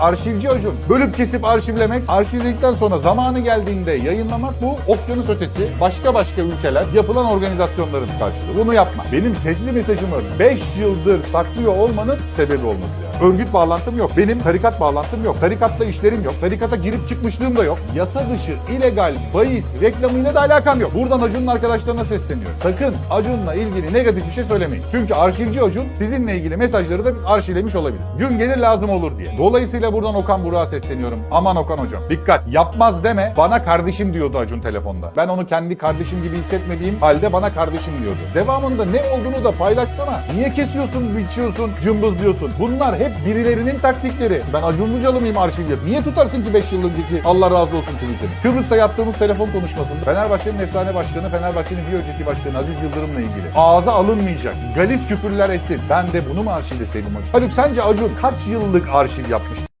arşivci Acun. Bölüp kesip arşivlemek, arşivledikten sonra zamanı geldiğinde yayınlamak bu okyanus ötesi başka başka ülkeler yapılan organizasyonların karşılığı. Bunu yapma. Benim sesli mesajımı 5 yıldır saklıyor olmanın sebebi olması yani. Örgüt bağlantım yok. Benim tarikat bağlantım yok. Tarikatla işlerim yok. Tarikata girip çıkmışlığım da yok. Yasa dışı, illegal, bahis, reklamıyla da alakam yok. Buradan Acun'un arkadaşlarına sesleniyorum. Sakın Acun'la ilgili negatif bir şey söylemeyin. Çünkü arşivci Acun sizinle ilgili mesajları da arşivlemiş olabilir. Gün gelir lazım olur diye. Dolayısıyla buradan Okan Burak'a sesleniyorum. Aman Okan hocam. Dikkat. Yapmaz deme. Bana kardeşim diyordu Acun telefonda. Ben onu kendi kardeşim gibi hissetmediğim halde bana kardeşim diyordu. Devamında ne olduğunu da paylaşsana. Niye kesiyorsun, biçiyorsun, cımbız diyorsun? Bunlar hep birilerinin taktikleri. Ben Acun Ilıcalı mıyım arşivci? Niye tutarsın ki 5 yıl önceki Allah razı olsun tweetini? Kıbrıs'ta yaptığımız telefon konuşmasında Fenerbahçe'nin efsane başkanı, Fenerbahçe'nin bir önceki başkanı Aziz Yıldırım'la ilgili ağza alınmayacak galis küfürler ettin. Ben de bunu mu arşivleseydim hocam? Haluk sence Acun kaç yıllık arşiv yapmış?